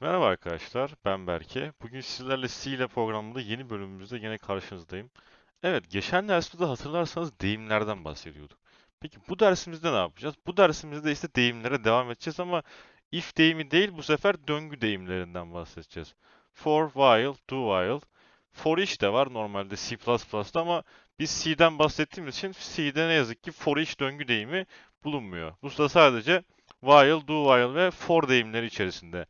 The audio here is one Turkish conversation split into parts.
Merhaba arkadaşlar, ben Berke. Bugün sizlerle C ile programında yeni bölümümüzde yine karşınızdayım. Evet, geçen dersimizde hatırlarsanız deyimlerden bahsediyorduk. Peki bu dersimizde ne yapacağız? Bu dersimizde ise deyimlere devam edeceğiz ama if deyimi değil bu sefer döngü deyimlerinden bahsedeceğiz. For, while, do while. For each de var normalde C++'da ama biz C'den bahsettiğimiz için C'de ne yazık ki for each döngü deyimi bulunmuyor. Bu da sadece while, do while ve for deyimleri içerisinde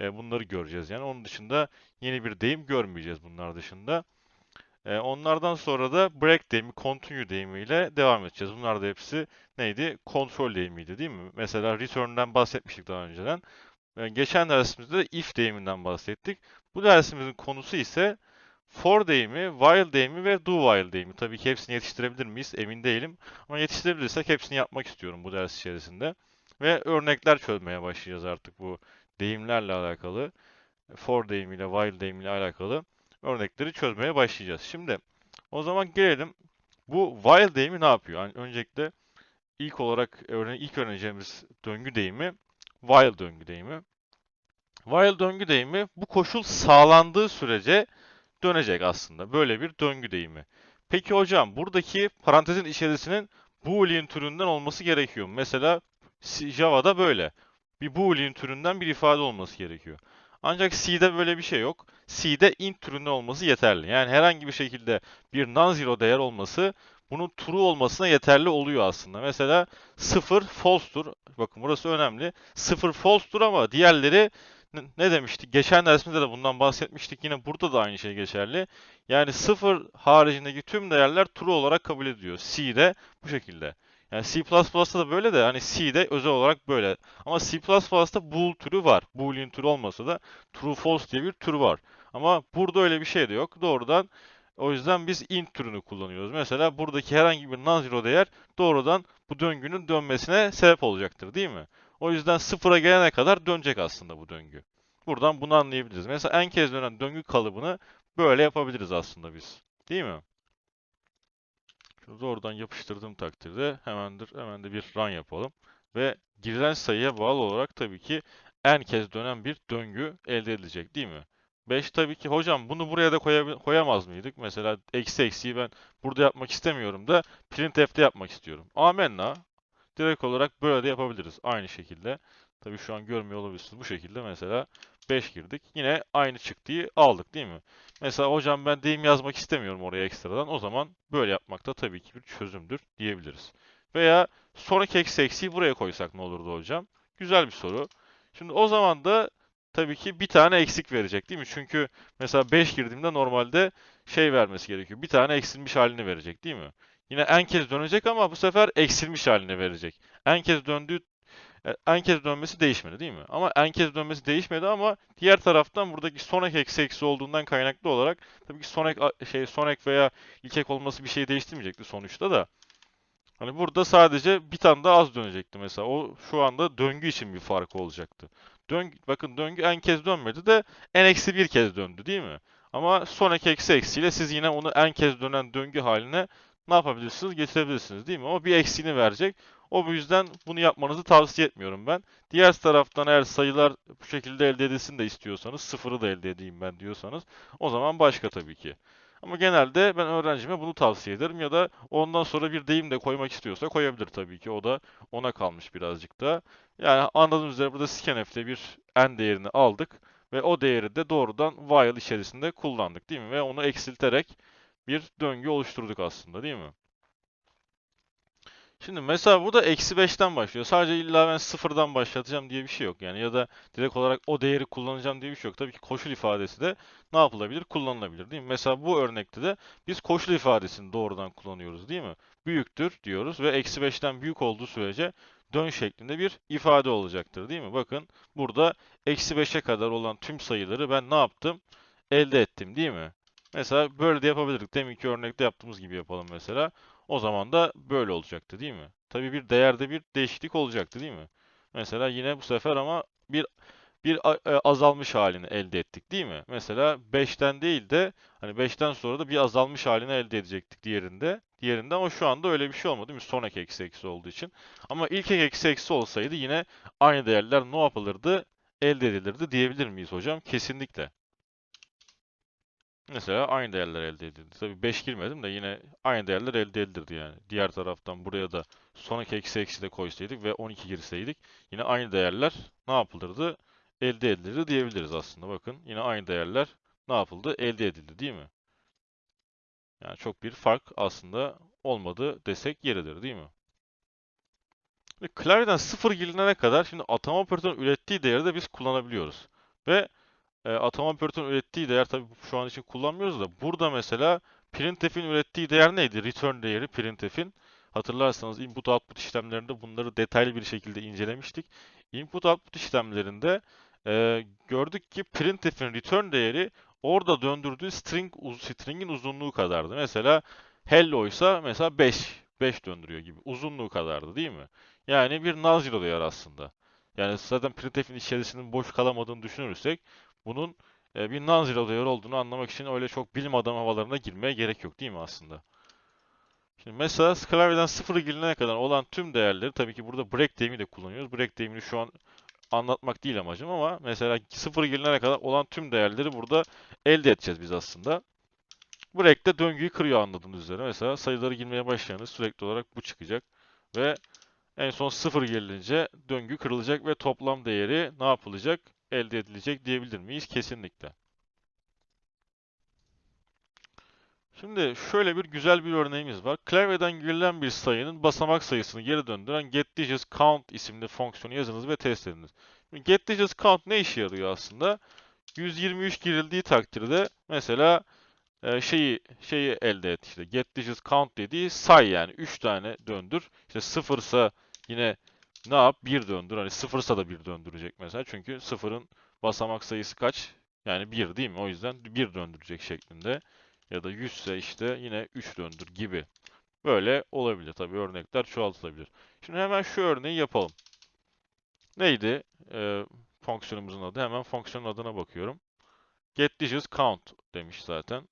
e, bunları göreceğiz yani. Onun dışında yeni bir deyim görmeyeceğiz bunlar dışında. E, onlardan sonra da break deyimi, continue deyimiyle devam edeceğiz. Bunlar da hepsi neydi? Kontrol deyimiydi değil mi? Mesela return'den bahsetmiştik daha önceden. E, geçen dersimizde de if deyiminden bahsettik. Bu dersimizin konusu ise for deyimi, while deyimi ve do while deyimi. Tabii ki hepsini yetiştirebilir miyiz? Emin değilim. Ama yetiştirebilirsek hepsini yapmak istiyorum bu ders içerisinde. Ve örnekler çözmeye başlayacağız artık bu deyimlerle alakalı, for deyimiyle, while deyimiyle alakalı örnekleri çözmeye başlayacağız. Şimdi o zaman gelelim bu while deyimi ne yapıyor? Yani öncelikle ilk olarak örne ilk öğreneceğimiz döngü deyimi while döngü deyimi. While döngü deyimi bu koşul sağlandığı sürece dönecek aslında. Böyle bir döngü deyimi. Peki hocam buradaki parantezin içerisinin boolean türünden olması gerekiyor. Mesela Java'da böyle bir boolean türünden bir ifade olması gerekiyor. Ancak C'de böyle bir şey yok. C'de int türünde olması yeterli. Yani herhangi bir şekilde bir non-zero değer olması bunun true olmasına yeterli oluyor aslında. Mesela 0 false'tur. Bakın burası önemli. 0 false'tur ama diğerleri ne demiştik? Geçen dersimizde de bundan bahsetmiştik. Yine burada da aynı şey geçerli. Yani 0 haricindeki tüm değerler true olarak kabul ediliyor. C'de bu şekilde. Yani C++'da da böyle de hani C'de özel olarak böyle. Ama C++'da bool türü var. Boolean türü olmasa da true false diye bir tür var. Ama burada öyle bir şey de yok. Doğrudan o yüzden biz int türünü kullanıyoruz. Mesela buradaki herhangi bir non-zero değer doğrudan bu döngünün dönmesine sebep olacaktır değil mi? O yüzden sıfıra gelene kadar dönecek aslında bu döngü. Buradan bunu anlayabiliriz. Mesela en kez dönen döngü kalıbını böyle yapabiliriz aslında biz. Değil mi? Şunu doğrudan yapıştırdığım takdirde hemendir, hemen de bir run yapalım. Ve girilen sayıya bağlı olarak tabii ki en kez dönen bir döngü elde edilecek değil mi? 5 tabii ki hocam bunu buraya da koyamaz mıydık? Mesela eksi eksiyi ben burada yapmak istemiyorum da printf'te yapmak istiyorum. Amenna. Direkt olarak böyle de yapabiliriz. Aynı şekilde. Tabii şu an görmüyor olabilirsiniz. Bu şekilde mesela 5 girdik. Yine aynı çıktıyı aldık değil mi? Mesela hocam ben deyim yazmak istemiyorum oraya ekstradan. O zaman böyle yapmak da tabii ki bir çözümdür diyebiliriz. Veya sonraki eksi eksiği buraya koysak ne olurdu hocam? Güzel bir soru. Şimdi o zaman da tabii ki bir tane eksik verecek değil mi? Çünkü mesela 5 girdiğimde normalde şey vermesi gerekiyor. Bir tane eksilmiş halini verecek değil mi? Yine en kez dönecek ama bu sefer eksilmiş halini verecek. En kez döndüğü e, en kez dönmesi değişmedi değil mi? Ama en kez dönmesi değişmedi ama diğer taraftan buradaki son ek eksi eksi olduğundan kaynaklı olarak tabii ki son ek, şey, son ek veya ilk ek olması bir şey değiştirmeyecekti sonuçta da. Hani burada sadece bir tane daha az dönecekti mesela. O şu anda döngü için bir fark olacaktı. Döngü, bakın döngü en kez dönmedi de en eksi bir kez döndü değil mi? Ama son ek eksi eksiyle siz yine onu en kez dönen döngü haline ne yapabilirsiniz? Getirebilirsiniz değil mi? O bir eksiğini verecek. O bu yüzden bunu yapmanızı tavsiye etmiyorum ben. Diğer taraftan eğer sayılar bu şekilde elde edilsin de istiyorsanız, sıfırı da elde edeyim ben diyorsanız o zaman başka tabii ki. Ama genelde ben öğrencime bunu tavsiye ederim ya da ondan sonra bir deyim de koymak istiyorsa koyabilir tabii ki. O da ona kalmış birazcık da. Yani anladığınız üzere burada scanf'te bir n değerini aldık ve o değeri de doğrudan while içerisinde kullandık değil mi? Ve onu eksilterek bir döngü oluşturduk aslında değil mi? Şimdi mesela bu da eksi 5'ten başlıyor. Sadece illa ben sıfırdan başlatacağım diye bir şey yok. Yani ya da direkt olarak o değeri kullanacağım diye bir şey yok. Tabii ki koşul ifadesi de ne yapılabilir? Kullanılabilir değil mi? Mesela bu örnekte de biz koşul ifadesini doğrudan kullanıyoruz değil mi? Büyüktür diyoruz ve eksi 5'ten büyük olduğu sürece dön şeklinde bir ifade olacaktır değil mi? Bakın burada eksi 5'e kadar olan tüm sayıları ben ne yaptım? Elde ettim değil mi? Mesela böyle de yapabilirdik. Deminki örnekte yaptığımız gibi yapalım mesela. O zaman da böyle olacaktı değil mi? Tabii bir değerde bir değişiklik olacaktı değil mi? Mesela yine bu sefer ama bir bir e, azalmış halini elde ettik değil mi? Mesela 5'ten değil de hani 5'ten sonra da bir azalmış halini elde edecektik diğerinde. Diğerinde ama şu anda öyle bir şey olmadı değil mi? Son ek eksi eksi olduğu için. Ama ilk ek eksi eksi olsaydı yine aynı değerler ne yapılırdı? elde edilirdi diyebilir miyiz hocam? Kesinlikle. Mesela aynı değerler elde edildi. Tabii 5 girmedim de yine aynı değerler elde edilirdi yani. Diğer taraftan buraya da sonraki eksi eksi de koysaydık ve 12 girseydik yine aynı değerler ne yapılırdı? Elde edilirdi diyebiliriz aslında. Bakın yine aynı değerler ne yapıldı? Elde edildi değil mi? Yani çok bir fark aslında olmadı desek yeridir değil mi? Ve klavyeden sıfır gelinene kadar şimdi atama operatörünün ürettiği değeri de biz kullanabiliyoruz. Ve e, atama operatörünün ürettiği değer tabii şu an için kullanmıyoruz da burada mesela printf'in ürettiği değer neydi? Return değeri printf'in. Hatırlarsanız input output işlemlerinde bunları detaylı bir şekilde incelemiştik. Input output işlemlerinde e, gördük ki printf'in return değeri orada döndürdüğü string string'in uzunluğu kadardı. Mesela hello ise mesela 5 5 döndürüyor gibi. Uzunluğu kadardı değil mi? Yani bir non-zero değer aslında. Yani zaten printf'in içerisinin boş kalamadığını düşünürsek bunun e, bir non-zero değer olduğunu anlamak için öyle çok bilim adamı havalarına girmeye gerek yok değil mi aslında? Şimdi mesela klavyeden sıfıra gelinene kadar olan tüm değerleri tabii ki burada break deyimi de kullanıyoruz. Break deyimini şu an anlatmak değil amacım ama mesela sıfır gelinene kadar olan tüm değerleri burada elde edeceğiz biz aslında. Break de döngüyü kırıyor anladığınız üzere. Mesela sayıları girmeye başlayanız sürekli olarak bu çıkacak ve en son sıfır gelince döngü kırılacak ve toplam değeri ne yapılacak? Elde edilecek diyebilir miyiz? Kesinlikle. Şimdi şöyle bir güzel bir örneğimiz var. Klavyeden girilen bir sayının basamak sayısını geri döndüren getDigitsCount isimli fonksiyonu yazınız ve test ediniz. GetDigitsCount ne işe yarıyor aslında? 123 girildiği takdirde mesela e, şeyi şeyi elde et işte getDigitsCount dediği say yani 3 tane döndür. İşte sıfırsa yine ne yap? 1 döndür. Hani sıfırsa da 1 döndürecek mesela. Çünkü sıfırın basamak sayısı kaç? Yani 1 değil mi? O yüzden 1 döndürecek şeklinde. Ya da 100 ise işte yine 3 döndür gibi. Böyle olabilir. Tabii örnekler çoğaltılabilir. Şimdi hemen şu örneği yapalım. Neydi e, fonksiyonumuzun adı? Hemen fonksiyonun adına bakıyorum. GetDigitsCount demiş zaten.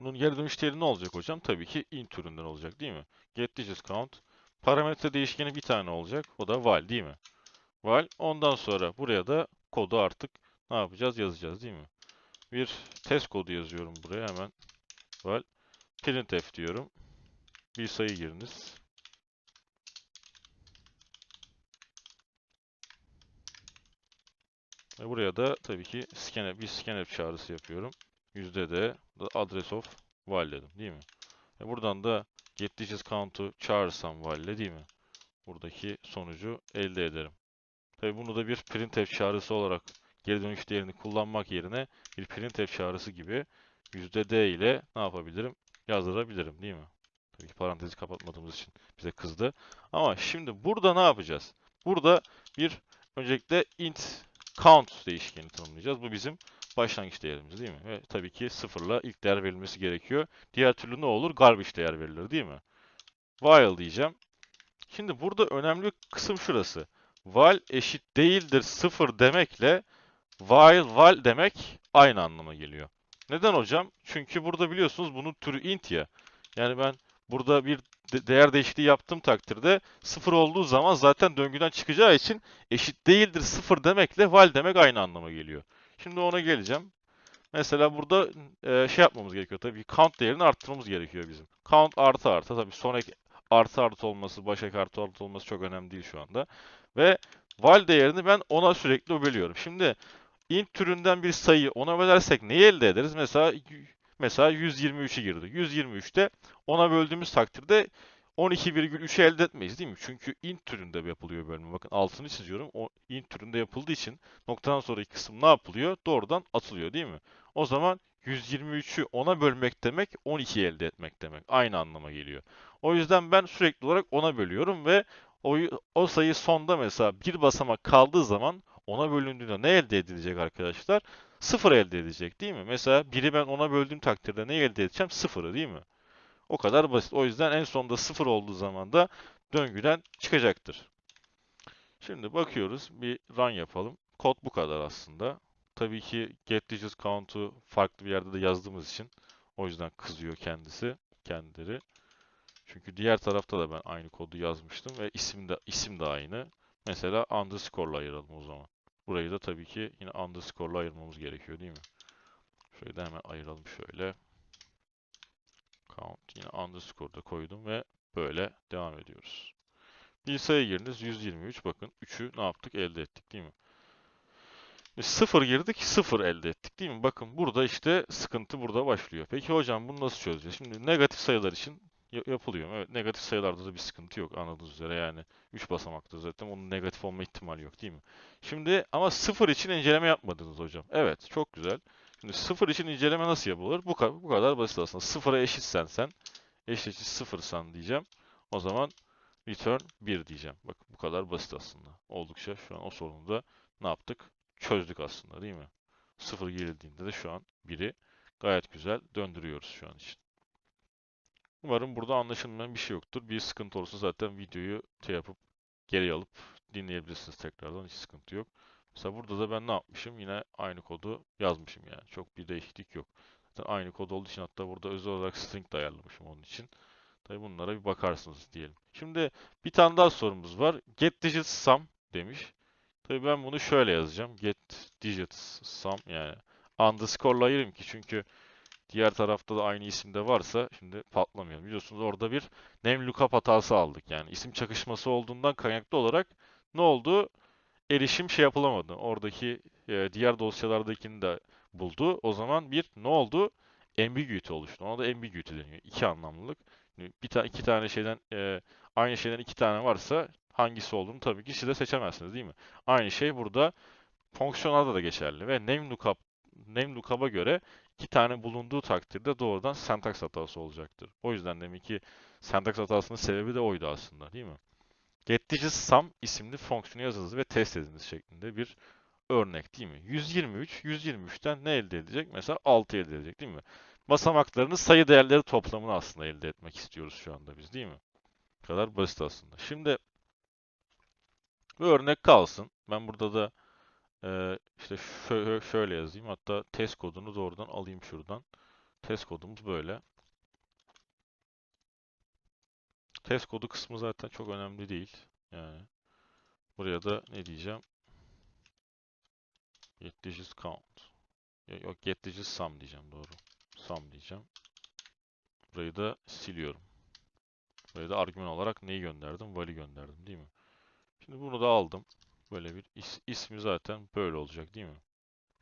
Bunun geri dönüş değeri ne olacak hocam? Tabii ki int türünden olacak değil mi? GetDigitsCount. Parametre değişkeni bir tane olacak. O da val değil mi? Val. Ondan sonra buraya da kodu artık ne yapacağız? Yazacağız değil mi? Bir test kodu yazıyorum buraya hemen. Val. Printf diyorum. Bir sayı giriniz. Ve buraya da tabii ki scanf, bir scanf çağrısı yapıyorum. Yüzde de address of val dedim değil mi? Ve buradan da getDigitsCount'u çağırsam val'le değil mi? Buradaki sonucu elde ederim. Tabii bunu da bir printf çağrısı olarak geri dönüş değerini kullanmak yerine bir printf çağrısı gibi %d ile ne yapabilirim? Yazdırabilirim değil mi? Tabii ki parantezi kapatmadığımız için bize kızdı. Ama şimdi burada ne yapacağız? Burada bir öncelikle int count değişkeni tanımlayacağız. Bu bizim başlangıç değerimiz değil mi? Ve tabii ki sıfırla ilk değer verilmesi gerekiyor. Diğer türlü ne olur? Garbage değer verilir değil mi? While diyeceğim. Şimdi burada önemli kısım şurası. While eşit değildir sıfır demekle while val demek aynı anlama geliyor. Neden hocam? Çünkü burada biliyorsunuz bunun türü int ya. Yani ben burada bir de değer değişikliği yaptığım takdirde sıfır olduğu zaman zaten döngüden çıkacağı için eşit değildir sıfır demekle val demek aynı anlama geliyor. Şimdi ona geleceğim. Mesela burada e, şey yapmamız gerekiyor tabii count değerini arttırmamız gerekiyor bizim. Count artı artı tabii sonraki artı artı olması, baş ek artı artı olması çok önemli değil şu anda. Ve val değerini ben ona sürekli bölüyorum. Şimdi int türünden bir sayıyı ona bölersek neyi elde ederiz? Mesela mesela 123'ü girdi. 123'te ona böldüğümüz takdirde 12,3'ü elde etmeyiz değil mi? Çünkü int türünde yapılıyor bölme. Bakın altını çiziyorum. O int türünde yapıldığı için noktadan sonraki kısım ne yapılıyor? Doğrudan atılıyor değil mi? O zaman 123'ü 10'a bölmek demek 12 elde etmek demek. Aynı anlama geliyor. O yüzden ben sürekli olarak 10'a bölüyorum ve o, o sayı sonda mesela bir basamak kaldığı zaman 10'a bölündüğünde ne elde edilecek arkadaşlar? 0 elde edecek değil mi? Mesela 1'i ben 10'a böldüğüm takdirde ne elde edeceğim? 0'ı değil mi? O kadar basit. O yüzden en sonunda 0 olduğu zaman da döngüden çıkacaktır. Şimdi bakıyoruz. Bir run yapalım. Kod bu kadar aslında. Tabii ki getDigitsCount'u farklı bir yerde de yazdığımız için o yüzden kızıyor kendisi, kendileri. Çünkü diğer tarafta da ben aynı kodu yazmıştım ve isim de isim de aynı. Mesela underscore'la ayıralım o zaman. Burayı da tabii ki yine underscore'la ayırmamız gerekiyor değil mi? Şöyle de hemen ayıralım şöyle. Count yine underscore'da koydum ve böyle devam ediyoruz. Sayı giriniz 123 bakın 3'ü ne yaptık elde ettik değil mi? 0 girdik 0 elde ettik değil mi? Bakın burada işte sıkıntı burada başlıyor. Peki hocam bunu nasıl çözeceğiz? Şimdi negatif sayılar için ya- yapılıyor. Evet negatif sayılarda da bir sıkıntı yok anladığınız üzere yani 3 basamakta zaten onun negatif olma ihtimali yok değil mi? Şimdi ama 0 için inceleme yapmadınız hocam. Evet çok güzel. Şimdi 0 için inceleme nasıl yapılır? Bu, ka- bu kadar basit aslında. 0'a eşitsen sen eşit eşit 0 san diyeceğim. O zaman return 1 diyeceğim. Bak bu kadar basit aslında. Oldukça şu an o sorunu da ne yaptık? Çözdük aslında değil mi? 0 girildiğinde de şu an 1'i gayet güzel döndürüyoruz şu an için. Umarım burada anlaşılmayan bir şey yoktur. Bir sıkıntı olursa zaten videoyu şey yapıp geri alıp dinleyebilirsiniz tekrardan. Hiç sıkıntı yok. Mesela burada da ben ne yapmışım? Yine aynı kodu yazmışım yani. Çok bir değişiklik yok. Zaten aynı kod olduğu için hatta burada özel olarak string de ayarlamışım onun için. Tabii bunlara bir bakarsınız diyelim. Şimdi bir tane daha sorumuz var. Get digits sum demiş. Tabii ben bunu şöyle yazacağım. Get digits sum yani underscore'la ayırayım ki çünkü diğer tarafta da aynı isimde varsa şimdi patlamayalım. Biliyorsunuz orada bir name lookup hatası aldık. Yani isim çakışması olduğundan kaynaklı olarak ne oldu? Erişim şey yapılamadı. Oradaki e, diğer dosyalardakini de buldu. O zaman bir ne oldu? Ambiguity oluştu. Ona da ambiguity deniyor. İki anlamlılık. Bir ta iki tane şeyden e, aynı şeyden iki tane varsa hangisi olduğunu tabii ki siz de seçemezsiniz değil mi? Aynı şey burada fonksiyonlarda da geçerli ve name lookup name lookup'a göre iki tane bulunduğu takdirde doğrudan syntax hatası olacaktır. O yüzden demek ki syntax hatasının sebebi de oydu aslında değil mi? getDigits sum isimli fonksiyonu yazınız ve test ediniz şeklinde bir örnek değil mi? 123, 123'ten ne elde edecek? Mesela 6 elde edecek değil mi? Basamaklarını sayı değerleri toplamını aslında elde etmek istiyoruz şu anda biz değil mi? Bu kadar basit aslında. Şimdi bu örnek kalsın. Ben burada da e, işte şöyle, şöyle yazayım. Hatta test kodunu doğrudan alayım şuradan. Test kodumuz böyle. Test kodu kısmı zaten çok önemli değil. Yani buraya da ne diyeceğim? Get digits count. Yok get digits sum diyeceğim doğru. Sum diyeceğim. Burayı da siliyorum. Buraya da argüman olarak neyi gönderdim? Vali gönderdim değil mi? Şimdi bunu da aldım. Böyle bir is ismi zaten böyle olacak değil mi?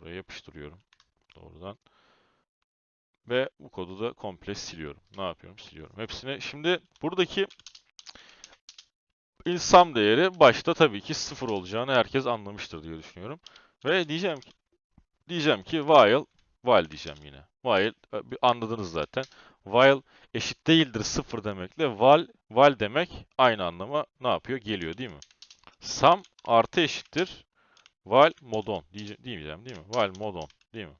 Buraya yapıştırıyorum. Doğrudan. Ve bu kodu da komple siliyorum. Ne yapıyorum? Siliyorum. Hepsine. Şimdi buradaki insam değeri başta tabii ki sıfır olacağını herkes anlamıştır diye düşünüyorum. Ve diyeceğim ki diyeceğim ki while while diyeceğim yine. While e, anladınız zaten. While eşit değildir sıfır demekle while while demek aynı anlama ne yapıyor? Geliyor değil mi? Sum artı eşittir while modon diye, diyeceğim değil mi? While modon değil mi?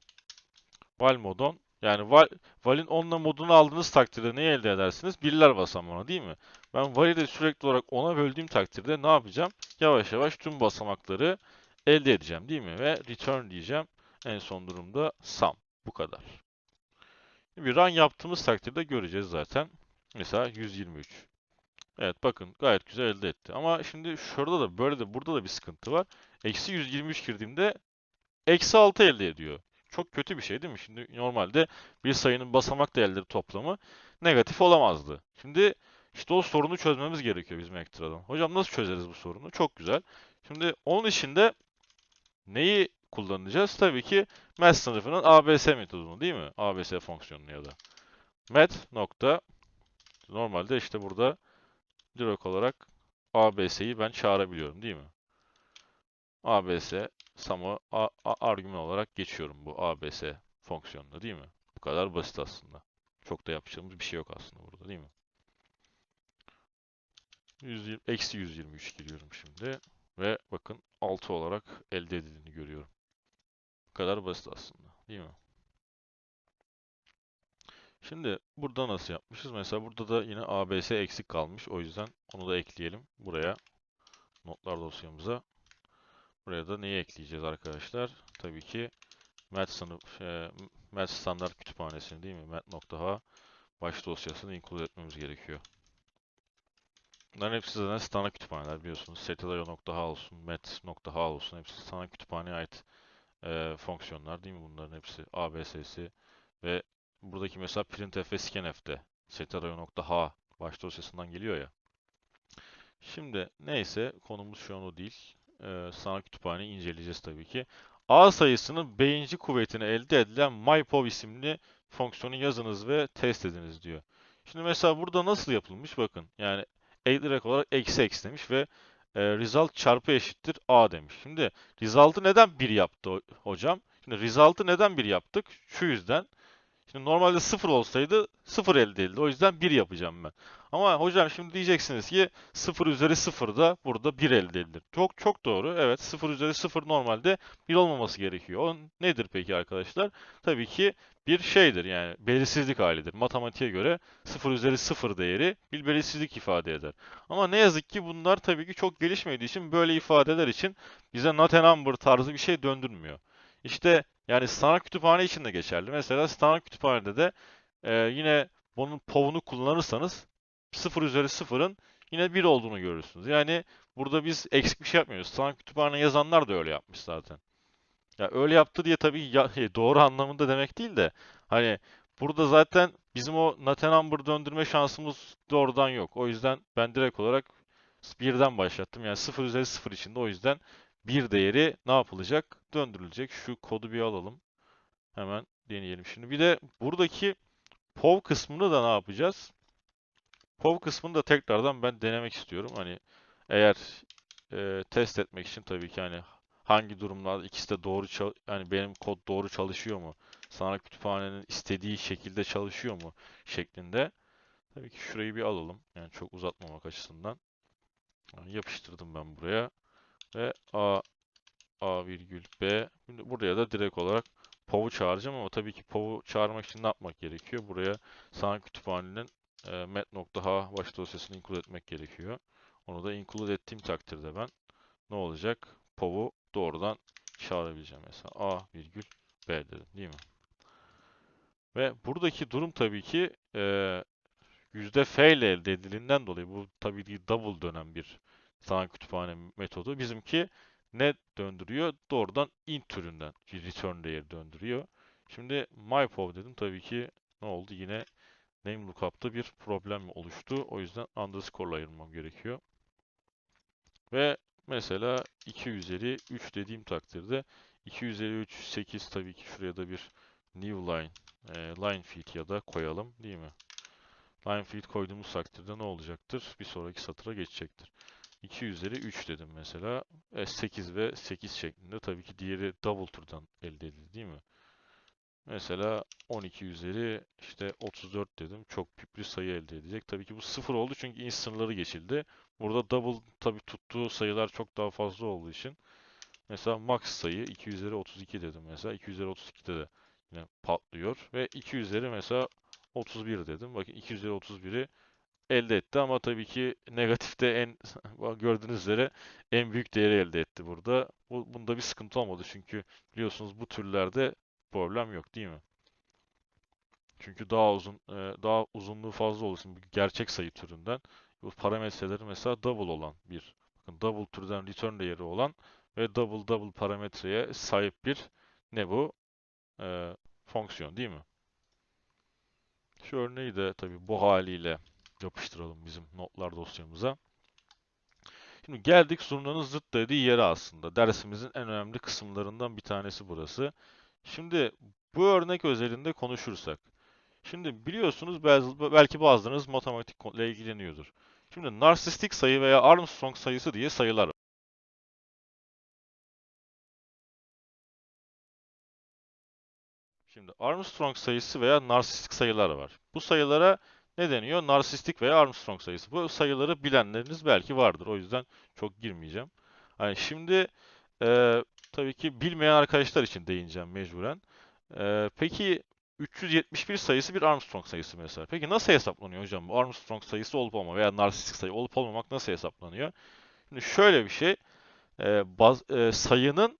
While modon yani while, while'in onunla modunu aldığınız takdirde neyi elde edersiniz? Birler basamağına değil mi? Ben while'i de sürekli olarak ona böldüğüm takdirde ne yapacağım? Yavaş yavaş tüm basamakları elde edeceğim değil mi? Ve return diyeceğim. En son durumda sum. Bu kadar. Bir run yaptığımız takdirde göreceğiz zaten. Mesela 123. Evet bakın gayet güzel elde etti. Ama şimdi şurada da böyle de burada da bir sıkıntı var. Eksi 123 girdiğimde eksi 6 elde ediyor. Çok kötü bir şey değil mi? Şimdi normalde bir sayının basamak değerleri toplamı negatif olamazdı. Şimdi işte o sorunu çözmemiz gerekiyor bizim ekstradan. Hocam nasıl çözeriz bu sorunu? Çok güzel. Şimdi onun için de neyi kullanacağız? Tabii ki math sınıfının abs metodunu değil mi? abs fonksiyonunu ya da. math nokta normalde işte burada direkt olarak abs'yi ben çağırabiliyorum değil mi? abs sum'ı argüman olarak geçiyorum bu abs fonksiyonuna değil mi? Bu kadar basit aslında. Çok da yapacağımız bir şey yok aslında burada değil mi? 120, eksi 123 giriyorum şimdi. Ve bakın 6 olarak elde edildiğini görüyorum. Bu kadar basit aslında değil mi? Şimdi burada nasıl yapmışız? Mesela burada da yine abs eksik kalmış. O yüzden onu da ekleyelim buraya. Notlar dosyamıza. Buraya da neyi ekleyeceğiz arkadaşlar? Tabii ki Math sınıf, e, Math standart kütüphanesini değil mi? Math.h baş dosyasını include etmemiz gerekiyor. Bunların hepsi zaten standart kütüphaneler biliyorsunuz. Setelayo.ha olsun, met.ha olsun hepsi standart kütüphaneye ait e, fonksiyonlar değil mi bunların hepsi? ABS'si ve buradaki mesela printf ve scanf de setelayo.ha baş dosyasından geliyor ya. Şimdi neyse konumuz şu an o değil. Ee, sanal kütüphaneyi inceleyeceğiz tabii ki. A sayısının B'inci kuvvetini elde edilen mypov isimli fonksiyonu yazınız ve test ediniz diyor. Şimdi mesela burada nasıl yapılmış bakın. Yani A direkt olarak eksi eksi demiş ve e, result çarpı eşittir A demiş. Şimdi result'ı neden 1 yaptı ho- hocam? Şimdi result'ı neden 1 yaptık? Şu yüzden. Şimdi normalde 0 olsaydı 0 elde edildi. O yüzden 1 yapacağım ben. Ama hocam şimdi diyeceksiniz ki 0 üzeri 0 da burada 1 elde edilir. Çok çok doğru. Evet 0 üzeri 0 normalde 1 olmaması gerekiyor. O nedir peki arkadaşlar? Tabii ki bir şeydir yani belirsizlik halidir. Matematiğe göre 0 üzeri 0 değeri bir belirsizlik ifade eder. Ama ne yazık ki bunlar tabii ki çok gelişmediği için böyle ifadeler için bize not a number tarzı bir şey döndürmüyor. İşte yani standart kütüphane için de geçerli. Mesela standart kütüphanede de e, yine bunun povunu kullanırsanız 0 üzeri 0'ın yine 1 olduğunu görürsünüz. Yani burada biz eksik bir şey yapmıyoruz. Standart kütüphane yazanlar da öyle yapmış zaten. Ya öyle yaptı diye tabii ya, şey, doğru anlamında demek değil de hani burada zaten bizim o not a number döndürme şansımız doğrudan yok. O yüzden ben direkt olarak birden başlattım. Yani 0 üzeri 0 içinde o yüzden bir değeri ne yapılacak? Döndürülecek. Şu kodu bir alalım. Hemen deneyelim şimdi. Bir de buradaki POV kısmını da ne yapacağız? POV kısmını da tekrardan ben denemek istiyorum. Hani eğer e, test etmek için tabii ki hani hangi durumlarda ikisi de doğru yani benim kod doğru çalışıyor mu? Sanal kütüphanenin istediği şekilde çalışıyor mu? şeklinde. Tabii ki şurayı bir alalım. Yani çok uzatmamak açısından. Yani yapıştırdım ben buraya. Ve A A virgül B. Buraya da direkt olarak POV'u çağıracağım ama tabii ki POV'u çağırmak için ne yapmak gerekiyor? Buraya sanal kütüphanenin e, met.h baş dosyasını include etmek gerekiyor. Onu da include ettiğim takdirde ben ne olacak? POV'u doğrudan çağırabileceğim mesela. A virgül B dedim değil mi? Ve buradaki durum tabii ki e, yüzde f ile elde edilinden dolayı bu tabii ki double dönen bir sanal kütüphane metodu. Bizimki ne döndürüyor? Doğrudan int türünden bir return değeri döndürüyor. Şimdi mypov dedim. Tabii ki ne oldu? Yine name lookup'ta bir problem oluştu. O yüzden underscore ayırmam gerekiyor. Ve mesela 2 üzeri 3 dediğim takdirde 2 üzeri 3 8 tabii ki şuraya da bir new line e, line feed ya da koyalım değil mi? Line feed koyduğumuz takdirde ne olacaktır? Bir sonraki satıra geçecektir. 2 üzeri 3 dedim mesela. E, 8 ve 8 şeklinde. Tabii ki diğeri double turdan elde edildi değil mi? Mesela 12 üzeri işte 34 dedim. Çok bir sayı elde edecek. Tabii ki bu 0 oldu çünkü int sınırları geçildi. Burada double tabii tuttuğu sayılar çok daha fazla olduğu için. Mesela max sayı 2 üzeri 32 dedim mesela. 2 üzeri 32'de de yine patlıyor. Ve 2 üzeri mesela 31 dedim. Bakın 2 üzeri 31'i elde etti ama tabii ki negatifte en gördüğünüz üzere en büyük değeri elde etti burada. Bu, bunda bir sıkıntı olmadı çünkü biliyorsunuz bu türlerde problem yok değil mi? Çünkü daha uzun e, daha uzunluğu fazla olduğu için gerçek sayı türünden bu parametreleri mesela double olan bir bakın double türden return değeri olan ve double double parametreye sahip bir ne bu? E, fonksiyon değil mi? Şu örneği de tabii bu haliyle yapıştıralım bizim notlar dosyamıza. Şimdi geldik zurnanın zıt dediği yere aslında. Dersimizin en önemli kısımlarından bir tanesi burası. Şimdi bu örnek özelinde konuşursak. Şimdi biliyorsunuz belki bazılarınız matematikle ilgileniyordur. Şimdi narsistik sayı veya Armstrong sayısı diye sayılar. Şimdi Armstrong sayısı veya narsistik sayılar var. Bu sayılara ne deniyor? Narsistik veya Armstrong sayısı. Bu sayıları bilenleriniz belki vardır. O yüzden çok girmeyeceğim. Hani şimdi e, tabii ki bilmeyen arkadaşlar için değineceğim mecburen. E, peki 371 sayısı bir Armstrong sayısı mesela. Peki nasıl hesaplanıyor hocam? Bu Armstrong sayısı olup olmamak veya narsistik sayı olup olmamak nasıl hesaplanıyor? Şimdi şöyle bir şey. E, baz, e, sayının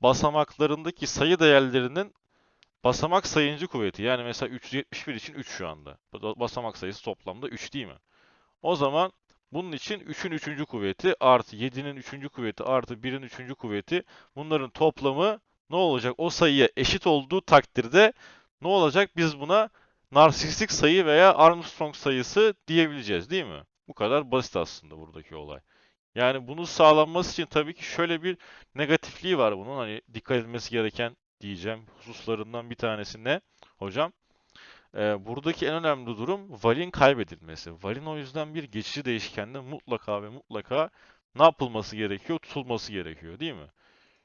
basamaklarındaki sayı değerlerinin Basamak sayıncı kuvveti. Yani mesela 371 için 3 şu anda. Basamak sayısı toplamda 3 değil mi? O zaman Bunun için 3'ün 3. kuvveti artı 7'nin 3. kuvveti artı 1'in 3. kuvveti bunların toplamı ne olacak? O sayıya eşit olduğu takdirde ne olacak? Biz buna narsistik sayı veya Armstrong sayısı diyebileceğiz değil mi? Bu kadar basit aslında buradaki olay. Yani bunun sağlanması için tabii ki şöyle bir negatifliği var bunun. Hani dikkat edilmesi gereken diyeceğim hususlarından bir tanesi ne hocam? Ee, buradaki en önemli durum valin kaybedilmesi. Valin o yüzden bir geçici değişkende mutlaka ve mutlaka ne yapılması gerekiyor? Tutulması gerekiyor değil mi?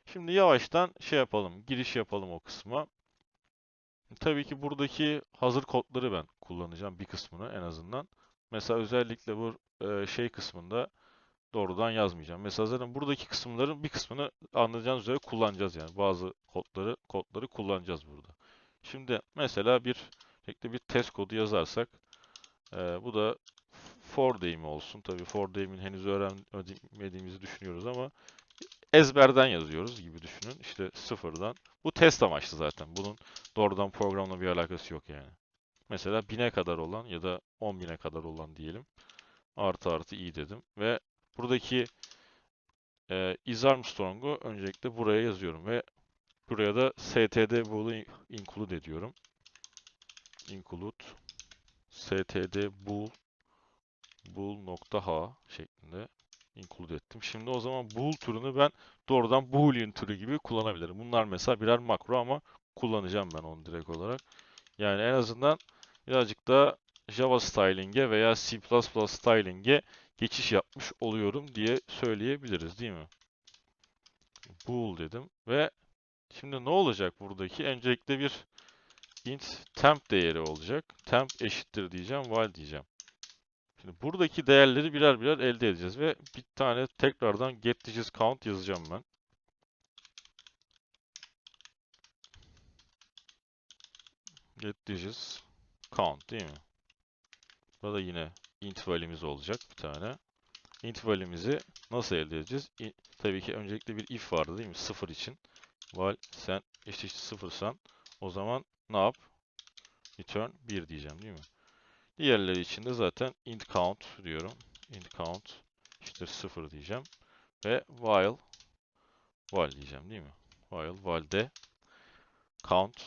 Şimdi yavaştan şey yapalım, giriş yapalım o kısma. Tabii ki buradaki hazır kodları ben kullanacağım bir kısmını en azından. Mesela özellikle bu e, şey kısmında doğrudan yazmayacağım. Mesela zaten buradaki kısımların bir kısmını anlayacağınız üzere kullanacağız yani. Bazı kodları kodları kullanacağız burada. Şimdi mesela bir şekilde bir test kodu yazarsak e, bu da for deyimi olsun. Tabii for deyimin henüz öğrenmediğimizi düşünüyoruz ama ezberden yazıyoruz gibi düşünün. İşte sıfırdan. Bu test amaçlı zaten. Bunun doğrudan programla bir alakası yok yani. Mesela 1000'e kadar olan ya da 10.000'e kadar olan diyelim. Artı artı i dedim ve buradaki e, is Armstrong'u öncelikle buraya yazıyorum ve buraya da std bool'u include ediyorum. include std bool bool.h şeklinde include ettim. Şimdi o zaman bool türünü ben doğrudan boolean türü gibi kullanabilirim. Bunlar mesela birer makro ama kullanacağım ben onu direkt olarak. Yani en azından birazcık da Java styling'e veya C++ styling'e geçiş yapmış oluyorum diye söyleyebiliriz değil mi? Bool dedim ve şimdi ne olacak buradaki? Öncelikle bir int temp değeri olacak. Temp eşittir diyeceğim, while diyeceğim. Şimdi buradaki değerleri birer birer elde edeceğiz ve bir tane tekrardan get count yazacağım ben. Get count değil mi? Burada yine int value'miz olacak bir tane. Int value'mizi nasıl elde edeceğiz? İ tabii ki öncelikle bir if vardı değil mi? Sıfır için. Val sen eşit sıfırsan o zaman ne yap? Return 1 diyeceğim değil mi? Diğerleri için de zaten int count diyorum. int count işte 0 diyeceğim. Ve while while diyeceğim değil mi? While while'de count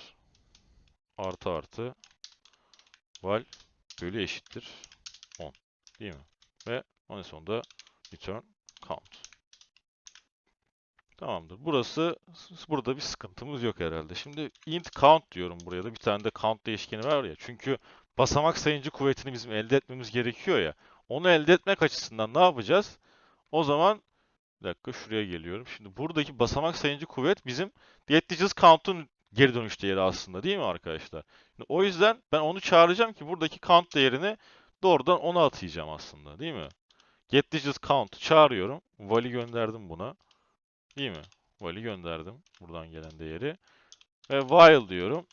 artı artı while bölü eşittir 10 değil mi? Ve onun sonunda return count. Tamamdır. Burası burada bir sıkıntımız yok herhalde. Şimdi int count diyorum buraya da. Bir tane de count değişkeni var ya. Çünkü basamak sayıncı kuvvetini bizim elde etmemiz gerekiyor ya. Onu elde etmek açısından ne yapacağız? O zaman bir dakika şuraya geliyorum. Şimdi buradaki basamak sayıncı kuvvet bizim get digits count'un geri dönüş değeri aslında değil mi arkadaşlar? Şimdi o yüzden ben onu çağıracağım ki buradaki count değerini doğrudan ona atayacağım aslında değil mi? Get digits count çağırıyorum. Vali gönderdim buna. Değil mi? Vali gönderdim. Buradan gelen değeri. Ve while diyorum.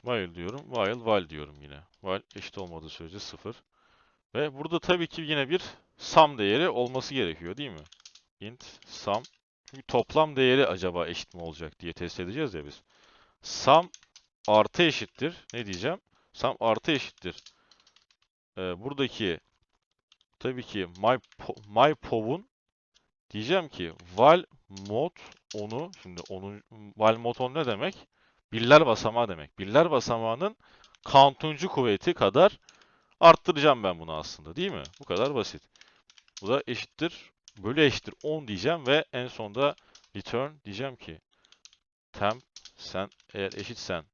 While diyorum. While while diyorum yine. While eşit olmadığı sürece 0. Ve burada tabii ki yine bir sum değeri olması gerekiyor değil mi? int sum. Çünkü toplam değeri acaba eşit mi olacak diye test edeceğiz ya biz. Sum artı eşittir. Ne diyeceğim? Sum artı eşittir. Ee, buradaki tabii ki my, my pov'un diyeceğim ki val mod onu şimdi onun val mod on ne demek? Birler basamağı demek. Birler basamağının countuncu kuvveti kadar arttıracağım ben bunu aslında değil mi? Bu kadar basit. Bu da eşittir bölü eşittir 10 diyeceğim ve en sonda return diyeceğim ki temp sen eğer eşitsen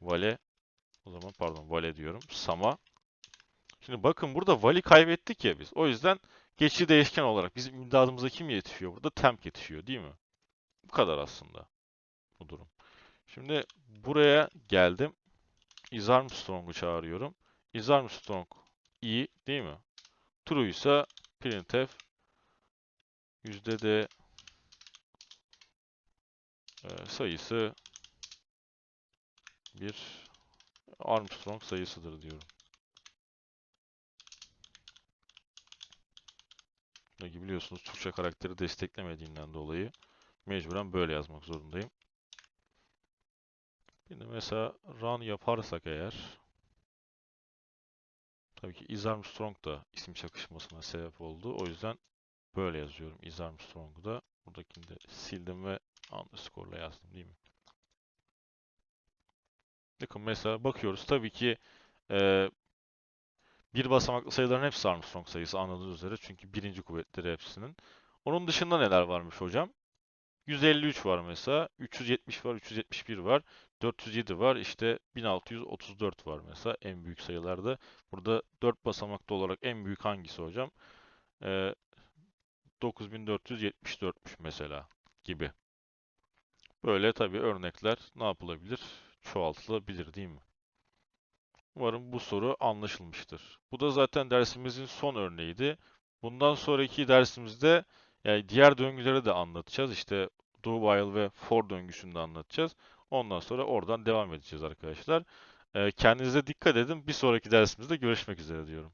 vale o zaman pardon vale diyorum sama Şimdi bakın burada vali kaybettik ya biz. O yüzden geçici değişken olarak bizim imdadımıza kim yetişiyor burada? Temp yetişiyor değil mi? Bu kadar aslında bu durum. Şimdi buraya geldim. Isarmstrong'u çağırıyorum. Isarmstrong i değil mi? True ise printf yüzde de e, sayısı bir Armstrong sayısıdır diyorum. Çünkü biliyorsunuz Türkçe karakteri desteklemediğinden dolayı mecburen böyle yazmak zorundayım. Şimdi mesela run yaparsak eğer Tabii ki Is Armstrong da isim çakışmasına sebep oldu. O yüzden böyle yazıyorum Is Armstrong'u da. Buradakini de sildim ve underscore'la yazdım değil mi? Bakın mesela bakıyoruz. Tabii ki eee, bir basamaklı sayıların hepsi Armstrong sayısı anladığınız üzere. Çünkü birinci kuvvetleri hepsinin. Onun dışında neler varmış hocam? 153 var mesela, 370 var, 371 var, 407 var, işte 1634 var mesela en büyük sayılarda. Burada 4 basamaklı olarak en büyük hangisi hocam? Ee, 9474'müş mesela gibi. Böyle tabii örnekler ne yapılabilir? Çoğaltılabilir değil mi? Umarım bu soru anlaşılmıştır. Bu da zaten dersimizin son örneğiydi. Bundan sonraki dersimizde yani diğer döngüleri de anlatacağız. İşte do while ve for döngüsünü de anlatacağız. Ondan sonra oradan devam edeceğiz arkadaşlar. Ee, kendinize dikkat edin. Bir sonraki dersimizde görüşmek üzere diyorum.